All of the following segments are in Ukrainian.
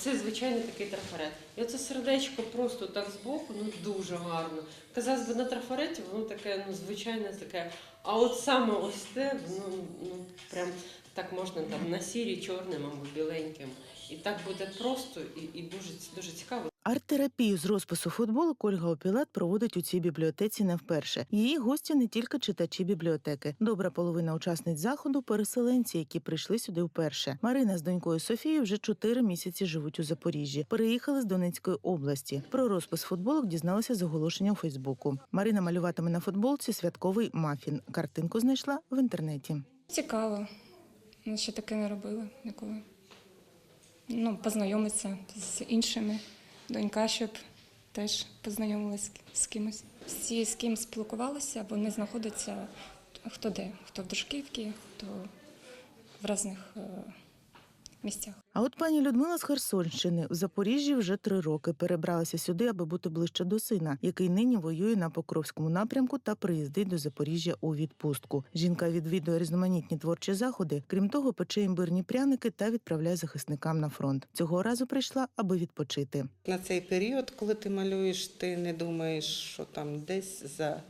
Це звичайний такий трафарет. І оце сердечко просто так збоку, ну дуже гарно. Казалось би, на трафареті воно таке, ну, звичайне таке. А от саме ось те, ну, ну прям так можна там на сірі, чорним або біленьким. І так буде просто і, і дуже, дуже цікаво. Арт-терапію з розпису футболу Ольга Опілат проводить у цій бібліотеці не вперше. Її гості не тільки читачі бібліотеки. Добра половина учасниць заходу переселенці, які прийшли сюди вперше. Марина з донькою Софією вже чотири місяці живуть у Запоріжжі. Переїхали з Донецької області. Про розпис футболок дізналися з оголошення у Фейсбуку. Марина малюватиме на футболці святковий мафін. Картинку знайшла в інтернеті. Цікаво. Ще таке не робили ніколи. Ну, познайомитися з іншими. Донька, щоб теж познайомилася з кимось. Всі, з ким спілкувалися, вони знаходяться хто де, хто в Дружківці, хто в різних е, місцях. А от пані Людмила з Херсонщини в Запоріжжі вже три роки перебралася сюди, аби бути ближче до сина, який нині воює на Покровському напрямку та приїздить до Запоріжжя у відпустку. Жінка відвідує різноманітні творчі заходи. Крім того, пече імбирні пряники та відправляє захисникам на фронт. Цього разу прийшла, аби відпочити. На цей період, коли ти малюєш, ти не думаєш, що там десь за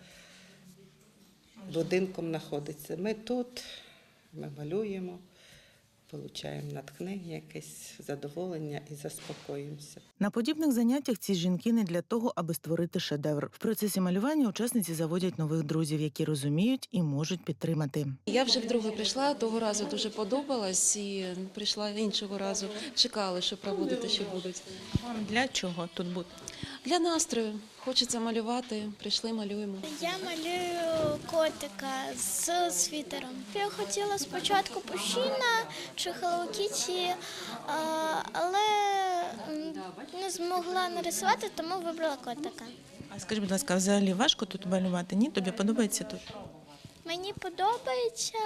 будинком знаходиться. Ми тут, ми малюємо, отримуємо натхнення, якесь задоволення і заспокоїмося. На подібних заняттях ці жінки не для того, аби створити шедевр. В процесі малювання учасниці заводять нових друзів, які розуміють і можуть підтримати. Я вже вдруге прийшла, того разу дуже подобалось і прийшла іншого разу. Чекали, що проводити, що будуть. Вам для чого тут бути? Для настрою хочеться малювати, прийшли, малюємо. Я малюю котика з світером. Я хотіла спочатку пушіна чи Kitty, але не змогла нарисувати, тому вибрала котика. А скажіть, будь ласка, взагалі важко тут малювати? Ні? Тобі подобається тут? Мені подобається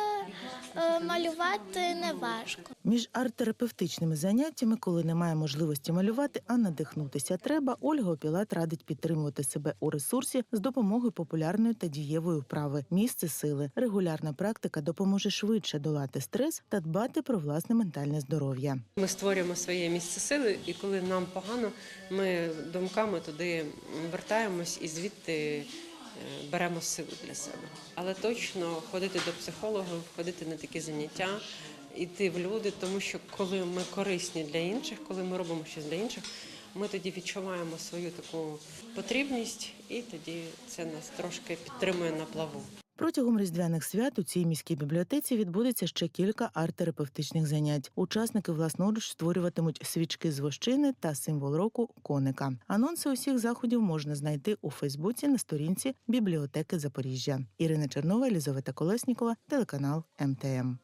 е, малювати не важко. Між арт-терапевтичними заняттями, коли немає можливості малювати, а надихнутися треба, Ольга Опілат радить підтримувати себе у ресурсі з допомогою популярної та дієвої вправи місце сили. Регулярна практика допоможе швидше долати стрес та дбати про власне ментальне здоров'я. Ми створюємо своє місце сили, і коли нам погано, ми думками туди вертаємось і звідти беремо силу для себе. Але точно ходити до психолога, ходити на такі заняття, йти в люди, тому що коли ми корисні для інших, коли ми робимо щось для інших, ми тоді відчуваємо свою таку потрібність, і тоді це нас трошки підтримує на плаву. Протягом різдвяних свят у цій міській бібліотеці відбудеться ще кілька арт-терапевтичних занять. Учасники власноруч створюватимуть свічки з вощини та символ року коника. Анонси усіх заходів можна знайти у Фейсбуці на сторінці бібліотеки Запоріжжя. Ірина Чернова, Елізавета Колеснікова, телеканал МТМ.